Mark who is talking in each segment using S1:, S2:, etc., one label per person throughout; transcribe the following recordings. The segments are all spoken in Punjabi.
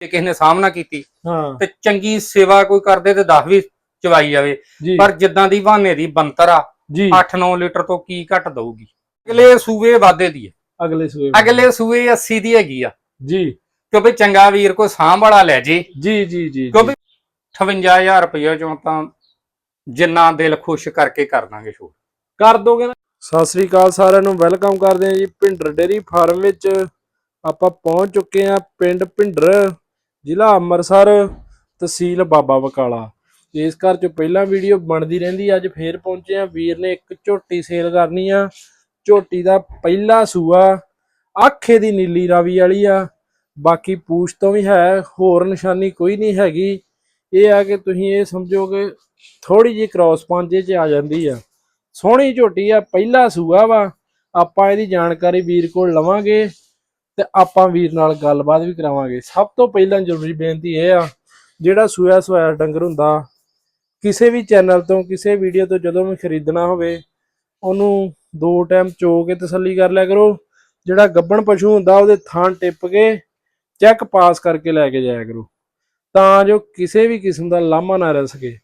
S1: ਤੇ ਕਿਸੇ ਨੇ ਸਾਹਮਣਾ ਕੀਤੀ
S2: ਹਾਂ।
S1: ਤੇ ਚੰਗੀ ਸੇਵਾ ਕੋਈ ਕਰਦੇ ਤੇ 10 ਵੀ ਚਵਾਈ ਜਾਵੇ।
S2: ਜੀ।
S1: ਪਰ ਜਿੱਦਾਂ ਦੀ ਬਹਾਨੇ ਦੀ ਬੰਤਰ ਆ
S2: ਜੀ।
S1: 8-9 ਲੀਟਰ ਤੋਂ ਕੀ ਘਟ ਦਊਗੀ? ਅਗਲੇ ਸੂਏ ਵਾਧੇ ਦੀ ਹੈ
S2: ਅਗਲੇ ਸੂਏ
S1: ਅਗਲੇ ਸੂਏ 80 ਦੀ ਹੈਗੀ ਆ।
S2: ਜੀ।
S1: ਕਿਉਂਕਿ ਚੰਗਾ ਵੀਰ ਕੋਈ ਸਾਂਭ ਵਾਲਾ ਲੈ ਜੇ।
S2: ਜੀ ਜੀ ਜੀ
S1: ਕਿਉਂਕਿ 58000 ਰੁਪਏ ਚੋਂ ਤਾਂ ਜਿੰਨਾ ਦਿਲ ਖੁਸ਼ ਕਰਕੇ ਕਰ ਦਾਂਗੇ ਛੋਟ
S2: ਕਰ ਦੋਗੇ ਨਾ? ਸਤਿ ਸ੍ਰੀ ਅਕਾਲ ਸਾਰਿਆਂ ਨੂੰ ਵੈਲਕਮ ਕਰਦੇ ਹਾਂ ਜੀ ਭਿੰਡਰ ਡੇਰੀ ਫਾਰਮ ਵਿੱਚ। ਆਪਾਂ ਪਹੁੰਚ ਚੁੱਕੇ ਹਾਂ ਪਿੰਡ ਭਿੰਡਰ ਜ਼ਿਲ੍ਹਾ ਅੰਮ੍ਰਿਤਸਰ, ਤਹਿਸੀਲ ਬਾਬਾ ਬਕਾਲਾ। ਇਸ ਘਰ ਚ ਪਹਿਲਾਂ ਵੀਡੀਓ ਬਣਦੀ ਰਹਿੰਦੀ, ਅੱਜ ਫੇਰ ਪਹੁੰਚੇ ਆ ਵੀਰ ਨੇ ਇੱਕ ਝੋਟੀ ਸੇਲ ਕਰਨੀ ਆ। ਝੋਟੀ ਦਾ ਪਹਿਲਾ ਸੂਆ, ਆਖੇ ਦੀ ਨੀਲੀ ਰਾਵੀ ਵਾਲੀ ਆ। ਬਾਕੀ ਪੂਛ ਤੋਂ ਵੀ ਹੈ, ਹੋਰ ਨਿਸ਼ਾਨੀ ਕੋਈ ਨਹੀਂ ਹੈਗੀ। ਇਹ ਆ ਕਿ ਤੁਸੀਂ ਇਹ ਸਮਝੋ ਕਿ ਥੋੜੀ ਜਿਹੀ ਕ੍ਰਾਸ ਪਾਂਜੇ 'ਚ ਆ ਜਾਂਦੀ ਆ। ਸੋਹਣੀ ਝੋਟੀ ਆ, ਪਹਿਲਾ ਸੂਆ ਵਾ। ਆਪਾਂ ਇਹਦੀ ਜਾਣਕਾਰੀ ਵੀਰ ਕੋਲ ਲਵਾਂਗੇ। ਤੇ ਆਪਾਂ ਵੀਰ ਨਾਲ ਗੱਲਬਾਤ ਵੀ ਕਰਾਵਾਂਗੇ। ਸਭ ਤੋਂ ਪਹਿਲਾਂ ਜ਼ਰੂਰੀ ਬੇਨਤੀ ਇਹ ਆ, ਜਿਹੜਾ ਸੂਆ ਸੂਆ ਡੰਗਰ ਹੁੰਦਾ, ਕਿਸੇ ਵੀ ਚੈਨਲ ਤੋਂ, ਕਿਸੇ ਵੀਡੀਓ ਤੋਂ ਜਦੋਂ ਵੀ ਖਰੀਦਣਾ ਹੋਵੇ, ਉਹਨੂੰ ਦੋ ਟਾਈਮ ਚੋ ਕੇ ਤਸੱਲੀ ਕਰ ਲਿਆ ਕਰੋ। ਜਿਹੜਾ ਗੱਬਣ ਪਸ਼ੂ ਹੁੰਦਾ, ਉਹਦੇ ਥਾਂ ਟਿੱਪ ਕੇ ਚੈੱਕ ਪਾਸ ਕਰਕੇ ਲੈ ਕੇ ਜਾਇਆ ਕਰੋ। ਤਾਂ ਜੋ ਕਿਸੇ ਵੀ ਕਿਸਮ ਦਾ ਲਾਮਾ ਨਾ ਰਹਿ ਸਕੇ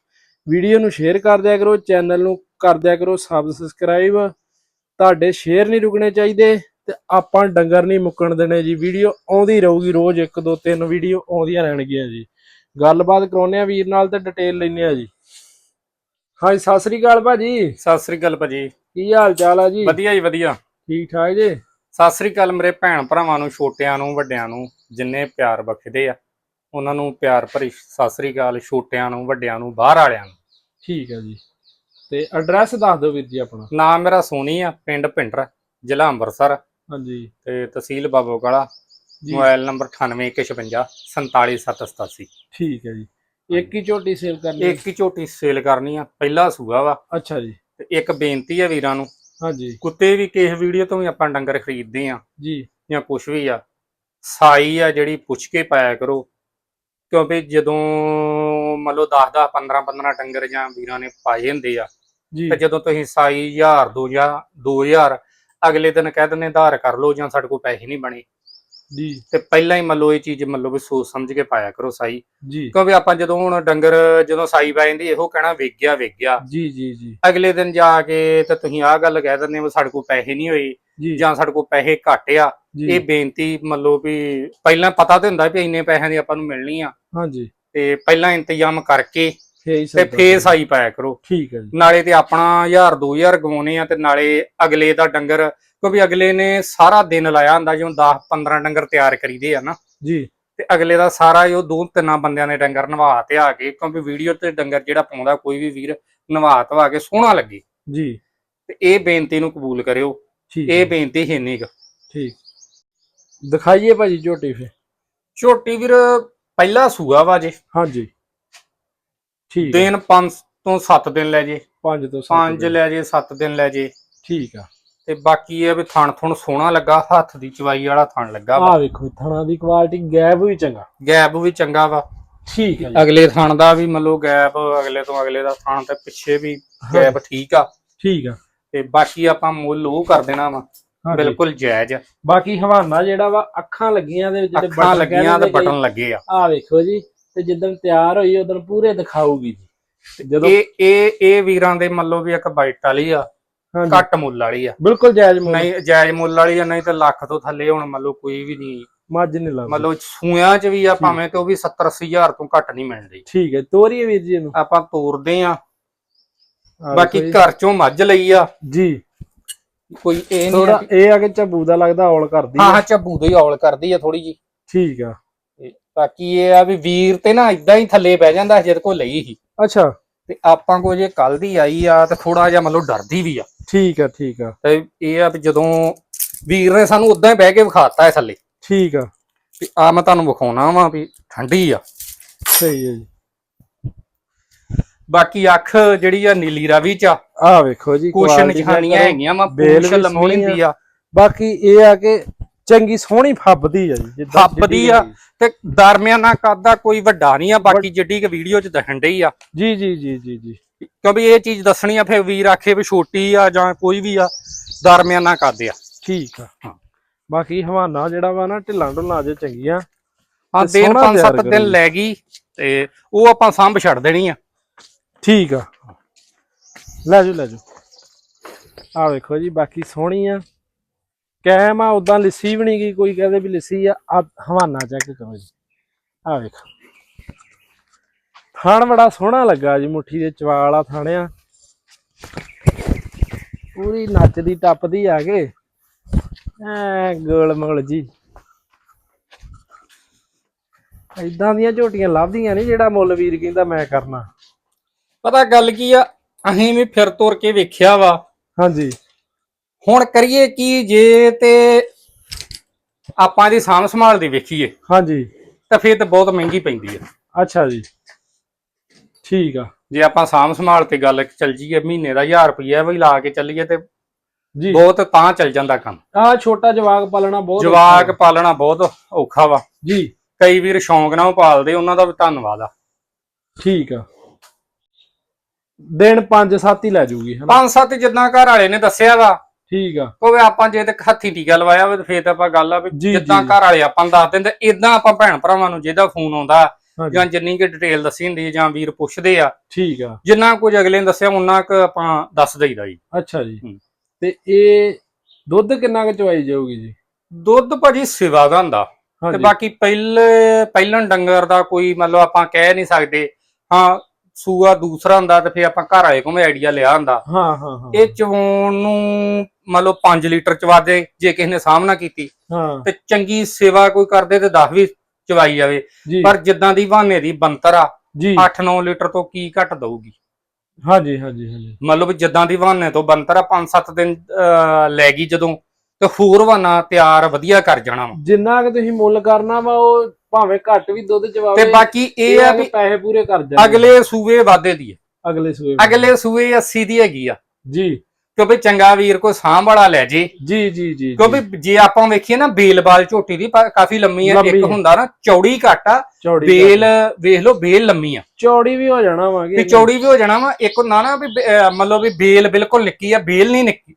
S2: ਵੀਡੀਓ ਨੂੰ ਸ਼ੇਅਰ ਕਰ ਦਿਆ ਕਰੋ, ਚੈਨਲ ਨੂੰ ਕਰ ਦਿਆ ਕਰੋ, ਸਬਸਕ੍ਰਾਈਬ। ਤੁਹਾਡੇ ਸ਼ੇਅਰ ਨਹੀਂ ਰੁਕਣੇ ਚਾਹੀਦੇ। ਤੇ ਆਪਾਂ ਡੰਗਰ ਨਹੀਂ ਮੁੱਕਣ ਦੇਣੇ ਜੀ। ਵੀਡੀਓ ਆਉਂਦੀ ਰਹੂਗੀ ਰੋਜ਼ ਇੱਕ ਦੋ ਤਿੰਨ ਵੀਡੀਓ ਆਉਂਦੀਆਂ ਰਹਿਣਗੀਆਂ ਜੀ। ਗੱਲਬਾਤ ਕਰਾਉਨੇ ਆ ਵੀਰ ਨਾਲ ਤੇ ਡਿਟੇਲ ਲੈਣੇ ਆ ਜੀ। ਹਾਂਜੀ ਸਤਿ ਸ੍ਰੀ ਅਕਾਲ ਭਾਜੀ।
S1: ਸਤਿ ਸ੍ਰੀ ਅਕਾਲ ਭਾਜੀ।
S2: ਕੀ ਹਾਲ ਚਾਲ ਆ ਜੀ?
S1: ਵਧੀਆ ਜੀ ਵਧੀਆ।
S2: ਠੀਕ ਠਾਕ ਜੀ?
S1: ਸਤਿ ਸ੍ਰੀ ਅਕਾਲ ਮੇਰੇ ਭੈਣ ਭਰਾਵਾਂ ਨੂੰ ਛੋਟਿਆਂ ਨੂੰ ਵੱਡਿਆਂ ਨੂੰ ਜਿੰਨੇ ਪਿਆਰ ਬਖਸ਼ਦੇ ਆ। ਉਹਨਾਂ ਨੂੰ ਪਿਆਰ ਭਰੀ ਸਤਿ ਸ੍ਰੀ ਅਕਾਲ ਛੋਟਿਆਂ ਨੂੰ ਵੱਡਿਆਂ ਨੂੰ ਬਾਹਰ ਵਾਲਿਆਂ ਨੂੰ।
S2: ਠੀਕ ਹੈ ਜੀ। ਤੇ ਐਡਰੈਸ ਦੱਸ ਦਿਓ ਵੀਰ ਜੀ ਆਪਣਾ।
S1: ਨਾਮ ਮੇਰਾ ਸੋਨੀ ਆ ਪਿੰਡ ਭਿੰਡਰ ਜ਼ਿਲ੍ਹਾ ਅੰਮ੍ਰਿਤਸਰ।
S2: ਹਾਂਜੀ।
S1: ਤੇ ਤਹਿਸੀਲ
S2: ਜੀ।
S1: ਮੋਬਾਈਲ ਨੰਬਰ 9815 47787
S2: ਠੀਕ ਹੈ ਜੀ। ਇੱਕ ਹੀ ਝੋਟੀ ਸੇਲ ਕਰਨੀ?
S1: ਇੱਕ ਹੀ ਝੋਟੀ ਸੇਲ ਕਰਨੀ ਆ ਪਹਿਲਾ ਸੂਆ ਵਾ।
S2: ਅੱਛਾ ਜੀ।
S1: ਤੇ ਇੱਕ ਬੇਨਤੀ ਆ ਵੀਰਾਂ ਨੂੰ
S2: ਹਾਂਜੀ।
S1: ਕੁੱਤੇ ਵੀ ਕਿਸੇ ਵੀਡੀਓ ਤੋਂ ਵੀ ਆਪਾਂ ਡੰਗਰ ਖਰੀਦਦੇ ਆ
S2: ਜੀ।
S1: ਜਾਂ ਕੁਛ ਵੀ ਆ ਸਾਈ ਆ ਜਿਹੜੀ ਪੁੱਛ ਕੇ ਪਾਇਆ ਕਰੋ। ਕਿਉਂਕਿ ਜਦੋਂ ਮੰਨ ਲਓ 10 10 15 15 ਡੰਗਰ ਜਾਂ ਵੀਰਾਂ ਨੇ ਪਾਏ ਹੁੰਦੇ ਆ
S2: ਜੀ।
S1: ਤੇ ਜਦੋਂ ਤੁਸੀਂ ਸਾਈ 1000 2000 2000 ਅਗਲੇ ਦਿਨ ਕਹਿ ਦਿੰਦੇ ਆਧਾਰ ਕਰ ਲਓ ਜਾਂ ਸਾਡੇ ਕੋਲ ਪੈਸੇ ਨਹੀਂ ਬਣੇ।
S2: ਜੀ।
S1: ਤੇ ਪਹਿਲਾਂ ਹੀ ਮੰਨ ਇਹ ਚੀਜ਼ ਮੰਨ ਵੀ ਸੋਚ ਸਮਝ ਕੇ ਪਾਇਆ ਕਰੋ ਸਾਈ।
S2: ਜੀ।
S1: ਕਿਉਂਕਿ ਆਪਾਂ ਜਦੋਂ ਹੁਣ ਡੰਗਰ ਜਦੋਂ ਸਾਈ ਪੈ ਜਾਂਦੀ ਇਹੋ ਕਹਿਣਾ ਵੇਗ ਗਿਆ ਵੇਗ ਗਿਆ।
S2: ਜੀ ਜੀ ਜੀ।
S1: ਅਗਲੇ ਦਿਨ ਜਾ ਕੇ ਤੇ ਤੁਸੀਂ ਆਹ ਗੱਲ ਕਹਿ ਦਿੰਦੇ ਹੋ ਸਾਡੇ ਕੋਲ ਪੈਸੇ ਨਹੀਂ ਹੋਏ
S2: ਜੀ।
S1: ਸਾਡੇ ਕੋਲ ਪੈਸੇ ਘੱਟ ਆ। ਇਹ ਬੇਨਤੀ ਮੰਨ ਲਓ ਵੀ ਪਹਿਲਾਂ ਪਤਾ ਤੇ ਹੁੰਦਾ ਵੀ ਇੰਨੇ ਪੈਸਿਆਂ ਦੀ ਆਪਾਂ ਨੂੰ ਮਿਲਣੀ ਆ।
S2: ਹਾਂਜੀ।
S1: ਤੇ ਪਹਿਲਾਂ ਇੰਤਜ਼ਾਮ ਕਰਕੇ ਤੇ ਫੇਰ ਸਾਈ ਪਾਇਆ ਕਰੋ।
S2: ਠੀਕ ਹੈ ਜੀ।
S1: ਨਾਲੇ ਤੇ ਆਪਣਾ 1000 2000 ਗਵਾਉਣੇ ਆ ਤੇ ਨਾਲੇ ਅਗਲੇ ਦਾ ਡੰਗਰ ਕਿਉਂਕਿ ਅਗਲੇ ਨੇ ਸਾਰਾ ਦਿਨ ਲਾਇਆ ਹੁੰਦਾ ਜਿਉਂ 10 15 ਡੰਗਰ ਤਿਆਰ ਕਰੀਦੇ ਆ ਨਾ।
S2: ਜੀ।
S1: ਤੇ ਅਗਲੇ ਦਾ ਸਾਰਾ ਉਹ ਦੋ ਤਿੰਨਾਂ ਬੰਦਿਆਂ ਨੇ ਡੰਗਰ ਨਵਾ ਤੇ ਆ ਕੇ ਕਿਉਂਕਿ ਵੀਡੀਓ ਤੇ ਡੰਗਰ ਜਿਹੜਾ ਪਾਉਂਦਾ ਕੋਈ ਵੀ ਵੀਰ ਨਵਾ ਧਵਾ ਕੇ ਸੋਹਣਾ ਲੱਗੇ।
S2: ਜੀ।
S1: ਤੇ ਇਹ ਬੇਨਤੀ ਨੂੰ ਕਬੂਲ ਕਰਿਓ। ਇਹ ਬੇਨਤੀ ਹੈ ਨਹੀਂ ਗਾ
S2: ਠੀਕ। ਦਿਖਾਈਏ ਭਾਜੀ ਝੋਟੀ ਫੇ
S1: ਛੋਟੀ ਵੀਰ ਪਹਿਲਾ ਸੂਆ ਵਾ ਜੇ।
S2: ਹਾਂਜੀ। ਠੀਕ ਹੈ
S1: ਦਿਨ 5 ਤੋਂ 7 ਦਿਨ ਲੈ ਜੇ।
S2: 5 ਤੋਂ 7
S1: 5 ਲੈ ਜੇ 7 ਦਿਨ ਲੈ ਜੇ।
S2: ਠੀਕ ਆ।
S1: ਤੇ ਬਾਕੀ ਇਹ ਵੀ ਥਣ ਥੁਣ ਸੋਹਣਾ ਲੱਗਾ ਹੱਥ ਦੀ ਚਵਾਈ ਵਾਲਾ ਥਣ ਲੱਗਾ ਵਾ।
S2: ਆ ਵੇਖੋ ਥਣਾ ਦੀ ਕੁਆਲਿਟੀ ਗੈਪ ਵੀ ਚੰਗਾ।
S1: ਗੈਪ ਵੀ ਚੰਗਾ ਵਾ।
S2: ਠੀਕ ਹੈ ਜੀ।
S1: ਅਗਲੇ ਥਣ ਦਾ ਵੀ ਮਤਲਬ ਗੈਪ ਅਗਲੇ ਤੋਂ ਅਗਲੇ ਦਾ ਥਣ ਤੇ ਪਿੱਛੇ ਵੀ ਗੈਪ ਠੀਕ ਆ।
S2: ਠੀਕ ਆ।
S1: ਤੇ ਬਾਕੀ ਆਪਾਂ ਮੁੱਲ ਉਹ ਕਰ ਦੇਣਾ ਵਾ। ਬਿਲਕੁਲ ਜਾਇਜ਼।
S2: ਬਾਕੀ ਹਵਾਨਾ ਜਿਹੜਾ ਵਾ ਅੱਖਾਂ ਲੱਗੀਆਂ ਦੇ ਵਿੱਚ ਜਿਹੜੇ
S1: ਅੱਖਾਂ ਲੱਗੀਆਂ ਤੇ ਬਟਨ ਲੱਗੇ ਆ।
S2: ਆ ਵੇਖੋ ਜੀ। ਤੇ ਜਿੱਦਣ ਤਿਆਰ ਹੋਈ ਉਦੋਂ ਪੂਰੇ ਦਿਖਾਊਗੀ ਜੀ। ਜਦੋਂ
S1: ਇਹ ਇਹ ਇਹ ਵੀਰਾਂ ਦੇ ਮੰਨ ਵੀ ਇੱਕ ਬਾਈਟ ਵਾਲੀ ਆ ਘੱਟ ਮੁੱਲ ਵਾਲੀ ਆ।
S2: ਬਿਲਕੁਲ ਜਾਇਜ਼ ਮੁੱਲ।
S1: ਨਹੀਂ ਜਾਇਜ਼ ਮੁੱਲ ਵਾਲੀ ਆ ਨਹੀਂ ਤਾਂ ਲੱਖ ਤੋਂ ਥੱਲੇ ਹੁਣ ਮੰਨ ਲਓ ਕੋਈ ਵੀ ਨਹੀਂ।
S2: ਮੱਝ ਨਹੀਂ ਲਾਉਂਦੀ
S1: ਮੰਨ ਲਓ ਸੂਆਂ 'ਚ ਵੀ ਆ ਭਾਵੇਂ ਤੇ ਉਹ ਵੀ 70 80 ਹਜ਼ਾਰ ਤੋਂ ਘੱਟ ਨਹੀਂ ਮਿਲਦੀ।
S2: ਠੀਕ ਹੈ ਤੋਰੀਏ ਵੀਰ ਜੀ ਇਹਨੂੰ।
S1: ਆਪਾਂ ਤੋਰਦੇ ਆ। ਬਾਕੀ ਘਰ ਚੋਂ ਮੱਝ ਲਈ ਆ।
S2: ਜੀ।
S1: ਕੋਈ ਇਹ ਨਹੀਂ
S2: ਥੋੜਾ
S1: ਕਿ-
S2: ਇਹ ਆ ਕਿ ਝੱਬੂ ਦਾ ਲੱਗਦਾ ਔਲ ਕਰਦੀ
S1: ਹਾਂ
S2: ਆ।
S1: ਹਾਂ ਝੱਬੂ ਦੇ ਔਲ ਕਰਦੀ ਆ ਥੋੜੀ ਜੀ
S2: ਠੀਕ ਆ।
S1: ਬਾਕੀ ਇਹ ਆ ਵੀ ਵੀਰ ਤੇ ਨਾ ਇਦਾਂ ਹੀ ਥੱਲੇ ਬਹਿ ਜਾਂਦਾ ਜਿਹਦੇ ਕੋਲ ਲਈ ਸੀ।
S2: ਅੱਛਾ।
S1: ਤੇ ਆਪਾਂ ਕੋ ਜੇ ਕੱਲ ਦੀ ਆਈ ਆ ਤੇ ਥੋੜਾ ਜਿਹਾ ਮਤਲਬ ਡਰਦੀ ਵੀ ਆ।
S2: ਠੀਕ ਆ ਠੀਕ ਆ।
S1: ਤੇ ਇਹ ਆ ਵੀ ਜਦੋਂ ਵੀਰ ਨੇ ਸਾਨੂੰ ਉਦਾਂ ਹੀ ਬਹਿ ਕੇ ਵਿਖਾਤਾ ਹੈ ਥੱਲੇ।
S2: ਠੀਕ ਆ।
S1: ਵੀ ਆ ਮੈਂ ਤੁਹਾਨੂੰ ਵਿਖਾਉਣਾ ਵਾ ਵੀ ਠੰਡੀ ਆ।
S2: ਸਹੀ ਹੈ ਜੀ।
S1: ਬਾਕੀ ਅੱਖ ਜਿਹੜੀ ਆ ਨੀਲੀ ਰਾਵੀ ਚ ਆ।
S2: ਆ ਵੇਖੋ ਜੀ
S1: ਕੁਛ
S2: quality
S1: ਨਿਸ਼ਾਨੀਆਂ
S2: ਕਰੋ।
S1: ਹੈਗੀਆਂ ਵਾ
S2: ਬੇਲ
S1: ਪੂਛ
S2: ਵੀ
S1: ਲੰਮੀ
S2: ਸੋਹਣੀ
S1: ਹੁੰਦੀ ਆ।
S2: ਬਾਕੀ ਇਹ ਆ ਕਿ ਚੰਗੀ ਸੋਹਣੀ ਫੱਬਦੀ ਆ ਜੀ ਜਿੱਦਾਂ
S1: ਫੱਬਦੀ ਆ। ਤੇ ਦਰਮਿਆਨਾ ਕੱਦ ਦਾ ਕੋਈ ਵੱਡਾ ਨਹੀਂ ਆ ਬਾਕੀ ਜਿੱਡੀ ਕਿ ਵੀਡੀਓ ਚ ਦਿਖਣ ਡਈ ਆ।
S2: ਜੀ ਜੀ ਜੀ ਜੀ ਜੀ।
S1: ਕਿਉਂਕਿ ਇਹ ਚੀਜ਼ ਦੱਸਣੀ ਆ ਫਿਰ ਵੀਰ ਆਖੇ ਵੀ ਛੋਟੀ ਆ ਜਾਂ ਕੋਈ ਵੀ ਆ ਦਰਮਿਆਨਾ ਕੱਦ ਆ।
S2: ਠੀਕ ਆ।
S1: ਹਾਂ।
S2: ਬਾਕੀ ਹਵਾਨਾ ਜਿਹੜਾ ਵਾ ਨਾ ਢਿੱਲਾਂ ਢੁੱਲਾਂ ਜੇ ਚੰਗੀਆਂ
S1: ਦਿਨ
S2: ਸੋਹਣਾ
S1: 5-7
S2: ਤਿਆਰ
S1: ਦਿਨ। ਲੈ ਗਈ ਤੇ ਉਹ ਆਪਾਂ ਸਾਂਭ ਛੱਡ ਦੇਣੀ ਆ।
S2: ਠੀਕ ਆ। ਲੈ ਜਾਓ ਲੈ ਜਾਓ। ਆ ਵੇਖੋ ਜੀ ਬਾਕੀ ਸੋਹਣੀ ਆ। ਕੈਮ ਆ ਉਦਾਂ ਲਿੱਸੀ ਵੀ ਨਹੀਂ ਗਈ ਕੋਈ ਕਹਦੇ ਵੀ ਲਿੱਸੀ ਆ। ਆ ਹਵਾਨਾ ਚੈੱਕ ਕਰੋ ਜੀ। ਆ ਵੇਖੋ। ਥਣ ਬੜਾ ਸੋਹਣਾ ਲੱਗਾ ਜੀ ਮੁੱਠੀ ਦੇ ਚਵਾਲ ਆ ਥਾਣਿਆ। ਪੂਰੀ ਨੱਚਦੀ ਟੱਪਦੀ ਆ ਕੇ। ਐ ਗੋਲ ਮੋਲ ਜੀ। ਇਦਾਂ ਦੀਆਂ ਝੋਟੀਆਂ ਲੱਭਦੀਆਂ ਨਹੀਂ ਜਿਹੜਾ ਮੁੱਲ ਵੀਰ ਕਹਿੰਦਾ ਮੈਂ ਕਰਨਾ।
S1: ਪਤਾ ਗੱਲ ਕੀ ਆ ਅਸੀਂ ਵੀ ਫਿਰ ਤੁਰ ਕੇ ਵੇਖਿਆ ਵਾ।
S2: ਹਾਂਜੀ।
S1: ਹੁਣ ਕਰੀਏ ਕੀ ਜੇ ਤੇ ਆਪਾਂ ਦੀ ਸਾਂਭ ਸੰਭਾਲ ਦੀ ਵੇਖੀਏ
S2: ਹਾਂਜੀ।
S1: ਤਾਂ ਫਿਰ ਤੇ ਬਹੁਤ ਮਹਿੰਗੀ ਪੈਂਦੀ ਆ।
S2: ਅੱਛਾ ਜੀ। ਠੀਕ ਆ।
S1: ਜੇ ਆਪਾਂ ਸਾਂਭ ਸੰਭਾਲ ਤੇ ਗੱਲ ਚੱਲ ਜੀਏ ਮਹੀਨੇ ਦਾ 1000 ਰੁਪਈਆ ਵੀ ਲਾ ਕੇ ਚੱਲੀਏ ਤੇ
S2: ਜੀ।
S1: ਬਹੁਤ ਤਾਂ ਚੱਲ ਜਾਂਦਾ ਕੰਮ।
S2: ਆ ਛੋਟਾ ਜਵਾਕ ਪਾਲਣਾ ਬਹੁਤ
S1: ਜਵਾਕ ਪਾਲਣਾ ਬਹੁਤ ਔਖਾ ਵਾ।
S2: ਜੀ।
S1: ਕਈ ਵੀਰ ਸ਼ੌਂਕ ਨਾਲ ਪਾਲਦੇ ਉਹਨਾਂ ਦਾ ਵੀ ਧੰਨਵਾਦ ਆ।
S2: ਠੀਕ ਆ। ਦਿਨ 5-7 ਹੀ ਲੈ ਜੂਗੀ ਹਨਾ?
S1: ਪੰਜ ਸੱਤ ਜਿੱਦਾਂ ਘਰ ਵਾਲੇ ਨੇ ਦੱਸਿਆ ਵਾ
S2: ਠੀਕ ਆ।
S1: ਕੋਵੇ ਆਪਾਂ ਜੇ ਤੇ ਹੱਥੀ ਟੀਕਾ ਲਵਾਇਆ ਹੋਵੇ ਤੇ ਫੇਰ ਤਾਂ ਆਪਾਂ ਗੱਲ ਆ ਵੀ
S2: ਜੀ,
S1: ਜਿੱਦਾਂ
S2: ਜੀ।
S1: ਘਰ ਵਾਲੇ ਆਪਾਂ ਨੂੰ ਦੱਸ ਦਿੰਦੇ ਇਦਾਂ ਆਪਾਂ ਭੈਣ ਭਰਾਵਾਂ ਨੂੰ ਜਿਹਦਾ ਫੋਨ ਆਉਂਦਾ
S2: ਹਾਂਜੀ।
S1: ਜਾਂ ਜਿੰਨੀ ਕਿ ਡਿਟੇਲ ਦੱਸੀ ਹੁੰਦੀ ਹੈ ਜਾਂ ਵੀਰ ਪੁੱਛਦੇ ਆ
S2: ਠੀਕ ਆ।
S1: ਜਿੰਨਾ ਕੁਝ ਅਗਲੇ ਨੇ ਦੱਸਿਆ ਉਹਨਾਂ ਕੁ ਆਪਾਂ ਦੱਸ ਦਈਦਾ ਜੀ।
S2: ਅੱਛਾ ਜੀ।
S1: ਹੂੰ।
S2: ਤੇ ਇਹ ਦੁੱਧ ਕਿੰਨਾ ਕੁ ਚਵਾਈ ਜਾਊਗੀ ਜੀ?
S1: ਦੁੱਧ ਭਾਜੀ ਸਿਵਾ ਦਾ ਹੁੰਦਾ। ਤੇ
S2: ਹਾਂਜੀ।
S1: ਬਾਕੀ ਪਹਿਲੇ ਪਹਿਲਣ ਡੰਗਰ ਦਾ ਕੋਈ ਮਤਲਬ ਆਪਾਂ ਕਹਿ ਨਹੀਂ ਸਕਦੇ। ਹਾਂ ਸੂਆ ਦੂਸਰਾ ਹੁੰਦਾ ਤੇ ਫੇਰ ਆਪਾਂ ਘਰ ਵਾਲੇ ਕੋਲ ਆਈਡੀਆ ਲਿਆ ਹੁੰਦਾ।
S2: ਹਾਂ ਹਾਂ ਹਾਂ।
S1: ਇਹ ਚਵਾਉਣ ਨੂੰ ਮੰਨ ਲਓ 5 ਲੀਟਰ ਚਵਾ ਦੇ ਜੇ ਕਿਸੇ ਨੇ ਸਾਹਮਣਾ ਕੀਤੀ।
S2: ਹਾਂ।
S1: ਤੇ ਚੰਗੀ ਸੇਵਾ ਕੋਈ ਕਰਦੇ ਤੇ 10 ਵੀ ਚਵਾਈ ਜਾਵੇ। ਪਰ ਜਿੱਦਾਂ ਦੀ ਬਹਾਨੇ ਦੀ ਬੰਤਰ ਆ
S2: ਜੀ।
S1: 8-9 ਲੀਟਰ ਤੋਂ ਕੀ ਘੱਟ ਦਊਗੀ?
S2: ਹਾਂਜੀ ਹਾਂਜੀ ਹਾਂਜੀ।
S1: ਮਤਲਬ ਜਿੱਦਾਂ ਦੀ ਬਹਾਨੇ ਤੋਂ ਬੰਤਰ ਆ 5-7 ਦਿਨ ਲੈ ਗਈ ਜਦੋਂ ਤੇ ਹੋਰ ਬਹਾਨਾ ਤਿਆਰ ਵਧੀਆ ਕਰ ਜਾਣਾ ਵਾ।
S2: ਜਿੰਨਾ ਕਿ ਤੁਸੀਂ ਮੁੱਲ ਕਰਨਾ ਵਾ ਉਹ ਭਾਵੇਂ ਘੱਟ ਵੀ ਦੁੱਧ ਚਵਾਵੇ
S1: ਤੇ ਬਾਕੀ ਇਹ ਆ ਵੀ
S2: ਪੈਸੇ ਪੂਰੇ ਕਰ ਜਾਣੇ
S1: ਅਗਲੇ ਸੂਏ ਵਾਧੇ ਦੀ ਹੈ
S2: ਅਗਲੇ ਸੂਏ
S1: ਅਗਲੇ ਸੂਏ 80 ਦੀ ਹੈਗੀ ਆ।
S2: ਜੀ।
S1: ਕਿਉਂਕਿ ਚੰਗਾ ਵੀਰ ਕੋਈ ਸਾਂਭ ਵਾਲਾ ਲੈ ਜੇ।
S2: ਜੀ ਜੀ ਜੀ
S1: ਕਿਉਂਕਿ ਜੇ ਆਪਾਂ ਵੇਖੀਏ ਨਾ ਬੇਲਬਾਲ ਝੋਟੀ ਦੀ ਕਾਫੀ ਲੰਮੀ ਆ।
S2: ਲੰਮੀ
S1: ਇੱਕ। ਹੁੰਦਾ ਨਾ ਚੌੜੀ ਘੱਟ ਆ। ਬੇਲ ਵੇਖ ਲਓ ਬੇਲ ਲੰਮੀ ਆ।
S2: ਚੌੜੀ ਵੀ ਹੋ ਜਾਣਾ ਵਾ
S1: ਤੇ ਚੌੜੀ ਵੀ ਹੋ ਜਾਣਾ ਵਾ। ਇੱਕ ਹੁੰਦਾ ਨਾ ਵੀ ਬ- ਅਹ ਮੰਨ ਲਓ ਵੀ ਬੇਲ ਬਿਲਕੁਲ ਨਿੱਕੀ ਆ। ਬੇਲ ਨਹੀਂ ਨਿੱਕੀ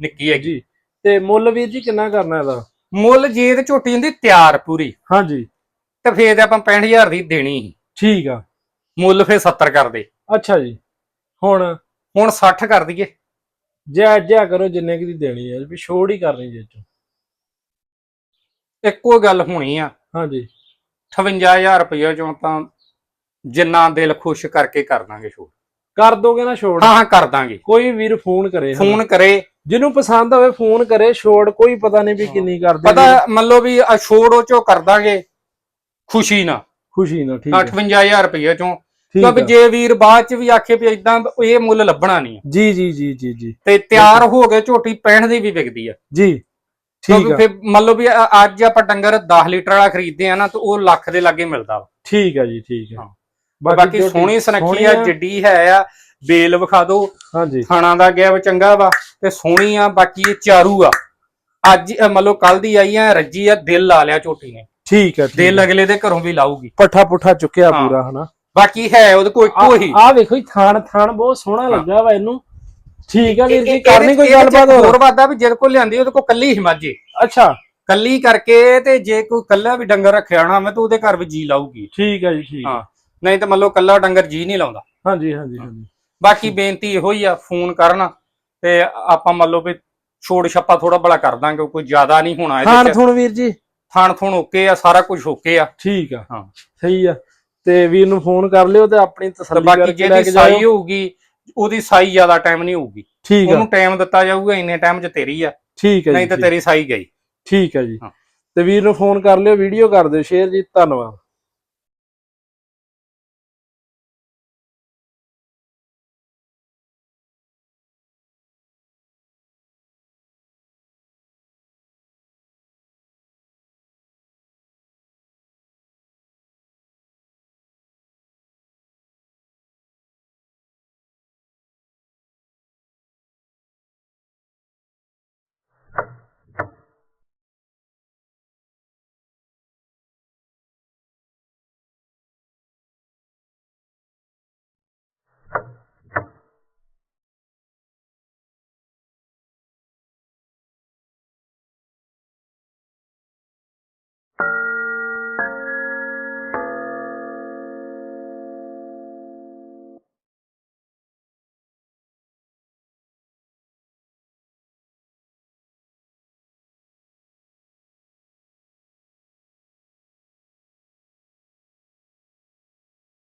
S1: ਨਿੱਕੀ ਹੈਗੀ।
S2: ਜੀ। ਤੇ ਮੁੱਲ ਵੀਰ ਜੀ ਕਿੰਨਾ ਕਰਨਾ ਇਹਦਾ?
S1: ਮੁੱਲ ਜੇ ਤੇ ਝੋਟੀ ਹੁੰਦੀ ਤਿਆਰ ਪੂਰੀ।
S2: ਹਾਂਜੀ।
S1: ਤੇ ਫੇਰ ਤੇ ਆਪਾਂ 65000 ਦੀ ਦੇਣੀ ਸੀ।
S2: ਠੀਕ ਆ।
S1: ਮੁੱਲ ਫੇਰ 70 ਕਰ ਦੇ।
S2: ਅੱਛਾ ਜੀ। ਹੁਣ?
S1: ਹੁਣ 60 ਕਰ ਦਈਏ।
S2: ਜੈ ਜੈ ਕਰੋ ਜਿੰਨੇ ਕੀ ਦੀ ਦੇਣੀ ਹੈ ਵੀ ਛੋੜ ਹੀ ਕਰਨੀ ਜੇ ਚੋਂ।
S1: ਇੱਕੋ ਗੱਲ ਹੋਣੀ ਆ।
S2: ਹਾਂਜੀ।
S1: 58000 ਰੁਪਏ ਚੋਂ ਤਾਂ ਜਿੰਨਾ ਦਿਲ ਖੁਸ਼ ਕਰਕੇ ਕਰ ਦਾਂਗੇ ਛੋੜ।
S2: ਕਰ ਦੋਗੇ ਨਾ ਛੋੜ?
S1: ਹਾਂ ਹਾਂ ਕਰ ਦਾਂਗੇ।
S2: ਕੋਈ ਵੀਰ ਫੋਨ ਕਰੇ।
S1: ਫੋਨ ਕਰੇ।
S2: ਜਿਹਨੂੰ ਪਸੰਦ ਹੋਵੇ ਫੋਨ ਕਰੇ ਛੋੜ ਕੋਈ ਪਤਾ ਨਹੀਂ ਵੀ ਕਿੰਨੀ ਕਰਦੇ
S1: ਪਤਾ ਮੰਨ ਲਓ ਵੀ ਆ ਛੋੜ ਉਹ ਚੋਂ ਕਰ ਦਾਂਗੇ। ਖੁਸ਼ੀ ਨਾਲ।
S2: ਖੁਸ਼ੀ ਨਾਲ ਠੀਕ ਹੈ।
S1: 58000 ਰੁਪਏ ਚੋਂ।
S2: ਠੀਕ
S1: ਕਿਉਂਕਿ
S2: ਹੈ।
S1: ਜੇ ਵੀਰ ਬਾਅਦ ਚ ਵੀ ਆਖੇ ਵੀ ਇਦਾਂ ਇਹ ਮੁੱਲ ਲੱਭਣਾ ਨਹੀਂ ਆ।
S2: ਜੀ ਜੀ ਜੀ ਜੀ ਜੀ।
S1: ਤੇ ਤਿਆਰ ਹੋ ਕੇ ਝੋਟੀ 65 ਦੀ ਵੀ ਵਿਕਦੀ ਆ
S2: ਜੀ ਠੀਕ
S1: ਕਿਉਂਕਿ
S2: ਆ
S1: ਫਿਰ ਮੰਨ ਲਓ ਵੀ ਅ- ਅੱਜ ਆਪਾਂ ਡੰਗਰ 10 ਲੀਟਰ ਵਾਲਾ ਖਰੀਦਦੇ ਆ ਨਾ ਤੇ ਉਹ ਲੱਖ ਦੇ ਲਾਗੇ ਮਿਲਦਾ ਵਾ।
S2: ਠੀਕ ਹੈ ਜੀ ਠੀਕ ਹੈ।
S1: ਹਾਂ। ਬਾਕੀ
S2: ਝੋਟੀ
S1: ਸੋਹਣੀ ਸੁਨੱਖੀ ਆ ਜਿੱਡੀ ਹੈ ਆ ਬੇਲ ਵਿਖਾ ਦਿਓ
S2: ਹਾਂਜੀ।
S1: ਖਾਣਾ ਦਾ ਗਿਆ ਵਾ ਚੰਗਾ ਵਾ ਤੇ ਸੋਹਣੀ ਆ ਬਾਕੀ ਇਹ ਚਾਰੂ ਆ। ਅੱਜ ਅ, ਮੰਨ ਲਓ ਕੱਲ ਦੀ ਆਈ ਆ ਰੱਜੀ ਆ ਦਿਲ ਲਾ ਲਿਆ ਝੋਟੀ ਨੇ।
S2: ਠੀਕ ਹੈ
S1: ਦਿਲ। ਅਗਲੇ ਦੇ ਘਰੋਂ ਵੀ ਲਾਊਗੀ।
S2: ਪੱਠਾ ਪੁੱਠਾ ਚੁੱਕਿਆ
S1: ਹਾਂ।
S2: ਪੂਰਾ ਹਨਾ?
S1: ਬਾਕੀ ਹੈ ਉਹਦੇ ਕੋਲ ਇੱਕੋ ਹੀ।
S2: ਆ ਵੇਖੋ ਜੀ ਥਾਣ ਥਾਣ ਬਹੁਤ ਸੋਹਣਾ ਲੱਗਾ ਵਾ ਇਹਨੂੰ। ਠੀਕ ਆ ਵੀਰ ਜੀ ਕਰਨੀ ਕੋਈ
S1: ਚ
S2: ਗੱਲਬਾਤ ਹੋਰ?
S1: ਹੋਰ ਵਾਦਾ ਵੀ ਜਿਹਦੇ ਕੋਲ ਲਿਆਂਦੀ ਉਹਦੇ ਕੋਲ ਕੱਲੀ ਹੀ ਮਾਝੇ।
S2: ਅੱਛਾ।
S1: ਕੱਲੀ ਕਰਕੇ ਤੇ ਜੇ ਕੋਈ ਕੱਲਾ ਵੀ ਡੰਗਰ ਰੱਖਿਆ ਹੋਣਾ ਮੈਂ ਤਾਂ ਉਹਦੇ ਘਰ ਵੀ ਜੀ ਲਾਊਗੀ।
S2: ਠੀਕ ਹੈ ਜੀ ਠੀਕ
S1: ਹਾਂ। ਨਹੀਂ ਤਾਂ ਮੰਨ ਲਓ ਕੱਲਾ ਡੰਗਰ ਜੀ ਨਹੀਂ ਲਾਉਂਦਾ।
S2: ਹਾਂਜੀ ਹਾਂਜੀ ਹਾਂਜੀ।
S1: ਬਾਕੀ ਬੇਨਤੀ ਇਹੋ ਹੀ ਆ ਫੋਨ ਕਰਨ ਤੇ ਆਪਾਂ ਮੰਨ ਲਓ ਵੀ ਛੋੜ ਛੱਪਾ ਥੋੜਾ ਬੜਾ ਕਰ ਦਾਂਗੇ ਕੋਈ ਜ਼ਿਆਦਾ ਨਹੀਂ ਹੋਣਾ
S2: ਥਾਣ
S1: ਇਹਦੇ ਚ।
S2: ਥੁਣ ਵੀਰ ਜੀ।
S1: ਥਾਣ ਥੁਣ ਓਕੇ ਆ ਸਾਰਾ ਕੁਝ ਓਕੇ ਆ।
S2: ਠੀਕ ਆ।
S1: ਹਾਂ।
S2: ਸਹੀ ਆ। ਤੇ ਵੀਰ ਨੂੰ ਫੋਨ ਕਰ ਲਿਓ ਤੇ ਆਪਣੀ ਤਸੱਲੀ ਕਰਕੇ ਲੈ ਕੇ
S1: ਸਾਈ
S2: ਜਾਇਓ
S1: ਹੋਊਗੀ ਉਹਦੀ ਸਾਈ ਜ਼ਿਆਦਾ ਟਾਈਮ ਨਹੀਂ ਹੋਊਗੀ।
S2: ਠੀਕ ਆ।
S1: ਉਹਨੂੰ ਟਾਈਮ ਦਿੱਤਾ ਜਾਊਗਾ ਇੰਨੇ ਟਾਈਮ 'ਚ ਤੇਰੀ ਆ।
S2: ਠੀਕ ਹੈ
S1: ਨਹੀਂ ਤਾਂ ਤੇਰੀ ਸਾਈ ਗਈ।
S2: ਠੀਕ ਹੈ ਜੀ। ਤੇ ਵੀਰ ਨੂੰ ਫੋਨ ਕਰ ਲਿਓ ਵੀਡੀਓ ਕਰ ਦਿਓ ਸ਼ੇਅਰ ਜੀ ਧੰਨਵਾਦ।